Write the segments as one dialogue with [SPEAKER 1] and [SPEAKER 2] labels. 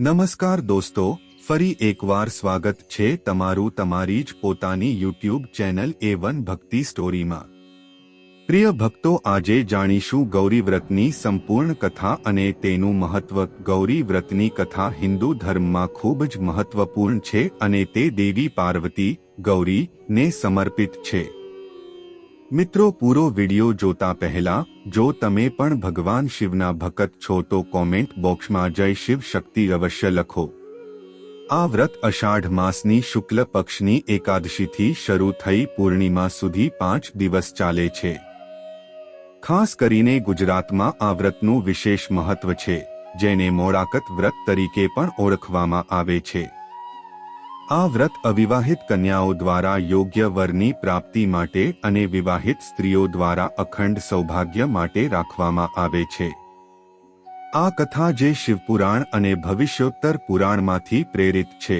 [SPEAKER 1] નમસ્કાર દોસ્તો, ફરી એકવાર સ્વાગત છે તમારું તમારી જ પોતાની યુટ્યુબ ચેનલ એ વન ભક્તિ સ્ટોરીમાં. પ્રિય ભક્તો, આજે જાણીશું ગૌરી વ્રતની સંપૂર્ણ કથા અને તેનું મહત્વ. ગૌરી વ્રતની કથા હિન્દુ ધર્મમાં ખૂબ જ મહત્વપૂર્ણ છે અને તે દેવી પાર્વતી ગૌરી ને સમર્પિત છે. મિત્રો પૂરો વિડિયો જોતા પહેલા, જો તમે પણ ભગવાન શિવના ભક્ત છો તો કોમેન્ટ બોક્સમાં જય શિવ શક્તિ અવશ્ય લખો. આ વ્રત અષાઢ માસની શુક્લ પક્ષની એકાદશીથી શરૂ થઈ પૂર્ણિમા સુધી પાંચ દિવસ ચાલે છે. ખાસ કરીને ગુજરાતમાં આ વ્રતનું વિશેષ મહત્વ છે, જેને મોડાકત વ્રત તરીકે પણ ઓળખવામાં આવે છે. આ વ્રત અવિવાહિત કન્યાઓ દ્વારા યોગ્ય વરની પ્રાપ્તિ માટે અને વિવાહિત સ્ત્રીઓ દ્વારા અખંડ સૌભાગ્ય માટે રાખવામાં આવે છે. આ કથા જે શિવપુરાણ અને ભવિષ્યોત્તર પુરાણમાંથી પ્રેરિત છે.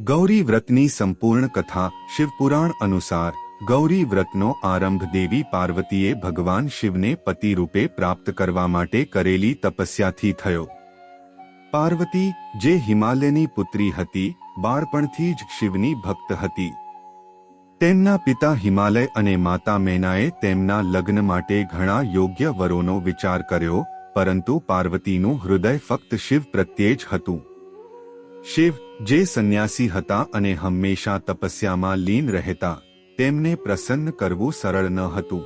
[SPEAKER 1] ગૌરી વ્રતની સંપૂર્ણ કથા શિવપુરાણ અનુસાર, ગૌરી વ્રતનો આરંભ દેવી પાર્વતીએ ભગવાન શિવને પતિ રૂપે પ્રાપ્ત કરવા માટે કરેલી તપસ્યાથી થયો. પાર્વતી, જે હિમાલયની પુત્રી હતી બાળપણથી જ શિવની ભક્ત હતી. તેમના પિતા હિમાલય અને માતા મેનાએ તેમના લગ્ન માટે ઘણા યોગ્ય વરોનો વિચાર કર્યો, પરંતુ પાર્વતીનું હૃદય ફક્ત શિવ પ્રત્યે જ હતું. શિવ જે સંન્યાસી હતા અને હંમેશા તપસ્યામાં લીન રહેતા, તેમને પ્રસન્ન કરવું સરળ ન હતું.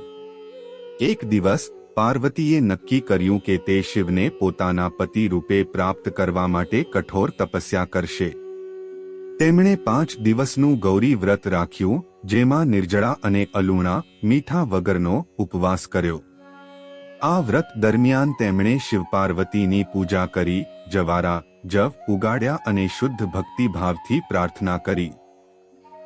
[SPEAKER 1] એક દિવસ, પાર્વતીએ નક્કી કર્યું કે તે શિવને પોતાના પતિ રૂપે પ્રાપ્ત કરવા માટે કઠોર તપસ્યા કરશે. તેમણે પાંચ દિવસનું ગૌરી વ્રત રાખ્યું, જેમાં નિર્જળા અને અલુણા, મીઠા વગરનો ઉપવાસ કર્યો. આ વ્રત દરમિયાન તેમણે શિવપાર્વતીની પૂજા કરી, જવારા, જવ ઉગાડ્યા અને શુદ્ધ ભક્તિભાવથી પ્રાર્થના કરી.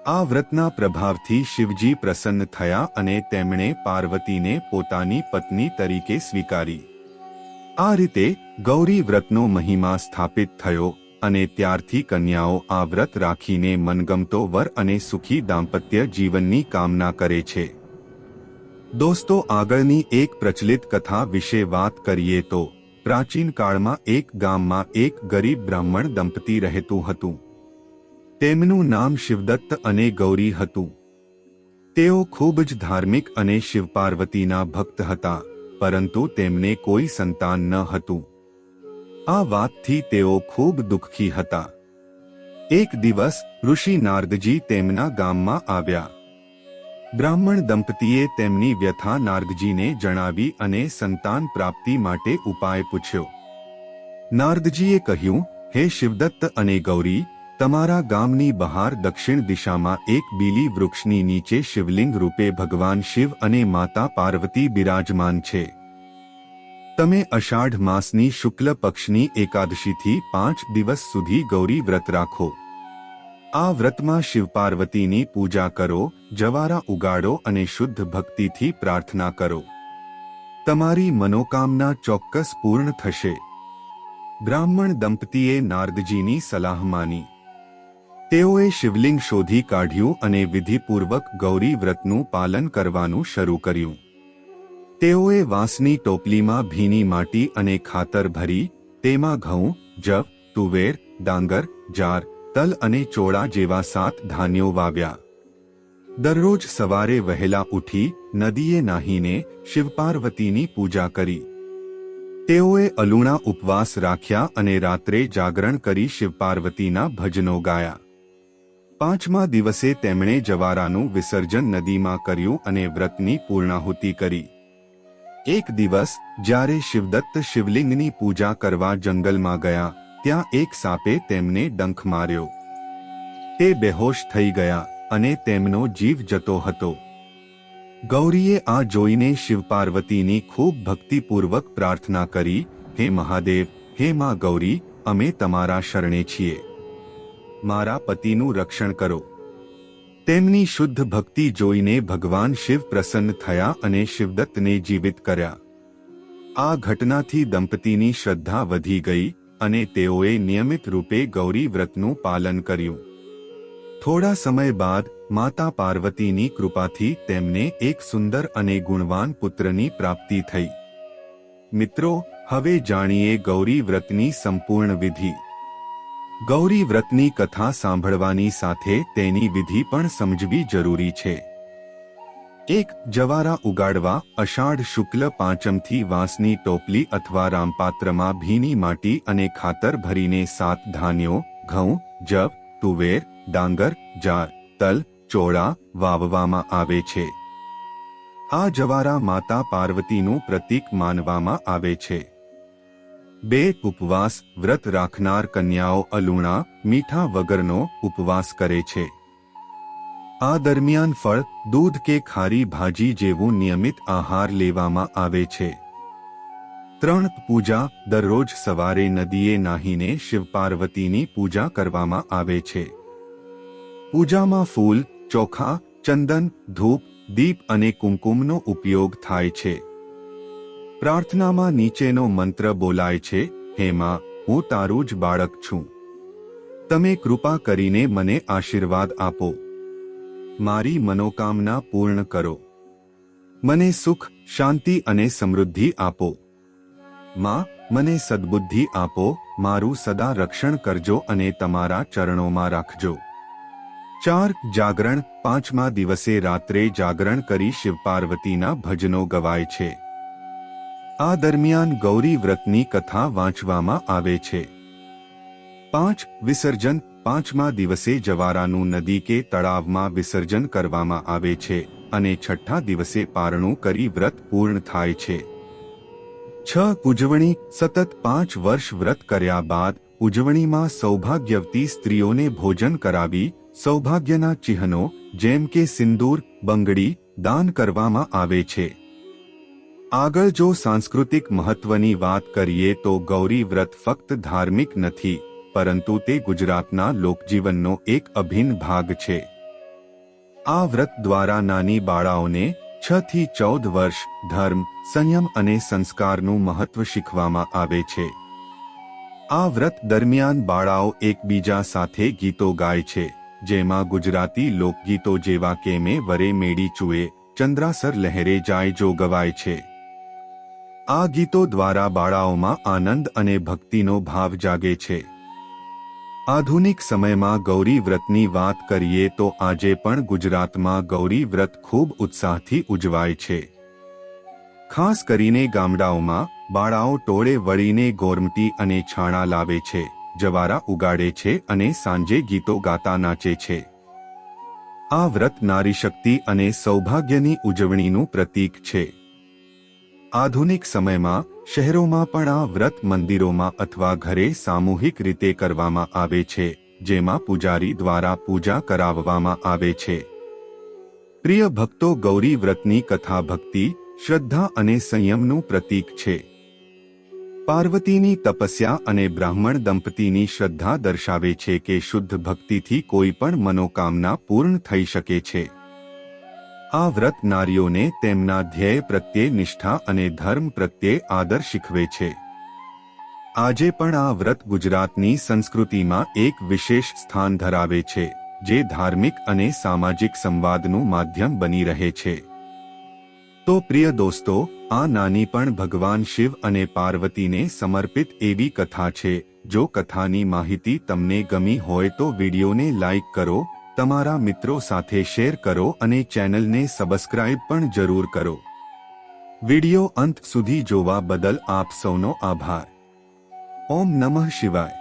[SPEAKER 1] આ વ્રતના પ્રભાવથી શિવજી પ્રસન્ન થયા અને તેમણે પાર્વતીને પોતાની પત્ની તરીકે સ્વીકારી. આ રીતે ગૌરી વ્રતનો મહિમા સ્થાપિત થયો. અને ત્યારથી કન્યાઓ આ વ્રત રાખીને મનગમતો વર અને સુખી દાંપત્ય જીવનની કામના કરે છે. દોસ્તો, આગળની એક પ્રચલિત કથા વિશે વાત કરીએ તો, પ્રાચીન કાળમાં એક ગામમાં એક ગરીબ બ્રાહ્મણ દંપતી રહેતું હતું. તેમનું નામ શિવદત્ત અને ગૌરી હતું. તેઓ ખૂબ જ ધાર્મિક અને શિવપાર્વતીના ભક્ત હતા, પરંતુ તેમને કોઈ સંતાન ન હતું. આ વાતથી તેઓ ખૂબ દુઃખી હતા. એક દિવસ ઋષિ નારદજી તેમના ગામમાં આવ્યા. બ્રાહ્મણ દંપતીએ તેમની વ્યથા નારદજીને જણાવી અને સંતાન પ્રાપ્તિ માટે ઉપાય પૂછ્યો. નારદજીએ કહ્યું, હે શિવદત્ત અને ગૌરી, તમારા ગામની બહાર દક્ષિણ દિશામાં એક બીલી વૃક્ષની નીચે શિવલિંગ રૂપે ભગવાન શિવ અને માતા પાર્વતી બિરાજમાન છે. તમે અષાઢ માસની શુક્લ પક્ષની એકાદશીથી પાંચ દિવસ સુધી ગૌરી વ્રત રાખો. આ વ્રતમાં શિવ પાર્વતીની પૂજા કરો, જવારા ઉગાડો અને શુદ્ધ ભક્તિથી પ્રાર્થના કરો. તમારી મનોકામના ચોક્કસ પૂર્ણ થશે. બ્રાહ્મણ દંપતીએ નારદજીની સલાહ માની. તેઓએ શિવલિંગ શોધી કાઢ્યું અને વિધિપૂર્વક ગૌરી વ્રતનું પાલન કરવાનું શરૂ કર્યું. તેઓએ વાંસની ટોપલીમાં ભીની માટી અને ખાતર ભરી, તેમાં ઘઉં, જવ, તુવેર, ડાંગર, જાર, તલ અને ચોળા જેવા સાત ધાન્યો વાવ્યા. દરરોજ સવારે વહેલા ઉઠી નદીએ નાહીને શિવપાર્વતીની પૂજા કરી. તેઓએ અલુણા ઉપવાસ રાખ્યા અને રાત્રે જાગરણ કરી શિવપાર્વતીના ભજનો ગાયા. પાંચમા દિવસે તેમણે જવારાનું વિસર્જન નદીમાં કર્યું અને વ્રતની પૂર્ણાહુતિ કરી. એક દિવસ, જ્યારે શિવદત્ત શિવલિંગની પૂજા કરવા જંગલમાં ગયા, ત્યાં એક સાપે તેમને ડંખ માર્યો. તે બેહોશ થઈ ગયા અને તેમનો જીવ જતો હતો. ગૌરીએ આ જોઈને શિવ પાર્વતીની ખૂબ ભક્તિપૂર્વક પ્રાર્થના કરી, હે મહાદેવ, હે મા ગૌરી, અમે તમારા શરણે છીએ. મારા પતિનું રક્ષણ કરો. તેમની શુદ્ધ ભક્તિ જોઈને ભગવાન શિવ પ્રસન્ન થયા અને શિવદત્તને જીવિત કર્યા. આ ઘટનાથી દંપતીની શ્રદ્ધા વધી ગઈ અને તેઓએ નિયમિત રૂપે ગૌરી વ્રતનું પાલન કર્યું. થોડા સમય બાદ માતા પાર્વતીની કૃપાથી તેમને એક સુંદર અને ગુણવાન પુત્રની પ્રાપ્તિ થઈ. મિત્રો, હવે જાણીએ ગૌરી વ્રતની સંપૂર્ણ વિધિ. ગૌરી વ્રતની કથા સાંભળવાની સાથે તેની વિધિ પણ સમજવી જરૂરી છે. એક, જવારા ઉગાડવા, અષાઢ શુક્લ પાંચમથી વાંસની ટોપલી અથવા રામપાત્રમાં ભીની માટી અને ખાતર ભરીને સાત ધાન્યો, ઘઉં, જવ, તુવેર, ડાંગર, જાર, તલ, ચોળા વાવવામાં આવે છે. આ જવારા માતા પાર્વતીનું પ્રતીક માનવામાં આવે છે. બે ઉપવાસ વ્રત રાખનાર કન્યાઓ અલુણા, મીઠા વગરનો ઉપવાસ કરે છે. આ દરમિયાન ફળ, દૂધ કે ખારી ભાજી જેવું નિયમિત આહાર લેવામાં આવે છે. ત્રણ પૂજા દરરોજ સવારે નદીએ નાહીને શિવ પાર્વતીની પૂજા કરવામાં આવે છે. પૂજામાં ફૂલ, ચોખા, ચંદન, ધૂપ, દીપ અને કુમકુમનો ઉપયોગ થાય છે. પ્રાર્થનામાં નીચેનો મંત્ર બોલાય છે હેમાં હું તારું જ બાળક છું. તમે કૃપા કરીને મને આશીર્વાદ આપો. મારી મનોકામના પૂર્ણ કરો. મને સુખ, શાંતિ અને સમૃદ્ધિ આપો. માં, મને સદબુદ્ધિ આપો, મારું સદા રક્ષણ કરજો અને તમારા ચરણોમાં રાખજો. ચાર, જાગરણ. પાંચમા દિવસે રાત્રે જાગરણ કરી શિવ પાર્વતીના ભજનો ગવાય છે. આ દરમિયાન ગૌરી વ્રતની કથા વાંચવામાં આવે છે. પાંચ વિસર્જન પાંચમા દિવસે જવારાનું નદી કે તળાવમાં વિસર્જન કરવામાં આવે છે અને છઠ્ઠા દિવસે પારણું કરી વ્રત પૂર્ણ થાય છે. છ ઉજવણી સતત પાંચ વર્ષ વ્રત કર્યા બાદ ઉજવણીમાં સૌભાગ્યવતી સ્ત્રીઓને ભોજન કરાવી સૌભાગ્યના ચિહ્નો જેમ કે સિંદૂર, બંગડી દાન કરવામાં આવે છે. આગળ જો સાંસ્કૃતિક મહત્વની વાત કરીએ તો ગૌરી વ્રત ફક્ત ધાર્મિક નથી, પરંતુ તે ગુજરાતના લોકજીવનનો એક અભિન્ન ભાગ છે. આ વ્રત દ્વારા નાની બાળાઓને છ થી ચૌદ વર્ષ ધર્મ, સંયમ અને સંસ્કારનું મહત્વ શીખવામાં આવે છે. આ વ્રત દરમિયાન બાળાઓ એકબીજા સાથે ગીતો ગાય છે, જેમાં ગુજરાતી લોકગીતો જેવા કે મેં વરે મેડી ચુએ, ચંદ્રાસર લહેરે જાય જો ગવાય છે. આ ગીતો દ્વારા બાળાઓમાં આનંદ અને ભક્તિનો ભાવ જાગે છે. આધુનિક સમયમાં ગૌરી વ્રતની વાત કરીએ તો આજે પણ ગુજરાતમાં ગૌરી વ્રત ખૂબ ઉત્સાહથી ઉજવાય છે. ખાસ કરીને ગામડાઓમાં બાળાઓ ટોળે વળીને ગોરમટી અને છાણા લાવે છે, જવારા ઉગાડે છે અને સાંજે ગીતો ગાતા નાચે છે. આ વ્રત નારી શક્તિ અને સૌભાગ્યની ઉજવણીનું પ્રતીક છે. આધુનિક સમયમાં શહેરોમાં પણ આ વ્રત મંદિરોમાં અથવા ઘરે સામૂહિક રીતે કરવામાં આવે છે, જેમાં પૂજારી દ્વારા પૂજા કરાવવામાં આવે છે. પ્રિય ભક્તો, ગૌરી વ્રતની કથા ભક્તિ, શ્રદ્ધા અને સંયમનું પ્રતીક છે. પાર્વતીની તપસ્યા અને બ્રાહ્મણ દંપતીની શ્રદ્ધા દર્શાવે છે કે શુદ્ધ ભક્તિથી કોઈ પણ મનોકામના પૂર્ણ થઈ શકે છે. આ વ્રત નારીઓને તેમના ધ્યેય પ્રત્યે નિષ્ઠા અને ધર્મ પ્રત્યે આદર શીખવે છે. આજે પણ આ વ્રત ગુજરાતની સંસ્કૃતિમાં એક વિશેષ સ્થાન ધરાવે છે, જે ધાર્મિક અને સામાજિક સંવાદનું માધ્યમ બની રહે છે. તો પ્રિય દોસ્તો, આ નાની પણ ભગવાન શિવ અને પાર્વતીને સમર્પિત એવી કથા છે, જો કથાની માહિતી તમને ગમી હોય તો વિડીયોને લાઇક કરો તમારા મિત્રો સાથે શેર કરો અને ચેનલને સબસ્ક્રાઇબ પણ જરૂર કરો. વિડિયો અંત સુધી જોવા બદલ આપ સૌનો આભાર. ઓમ નમઃ શિવાય.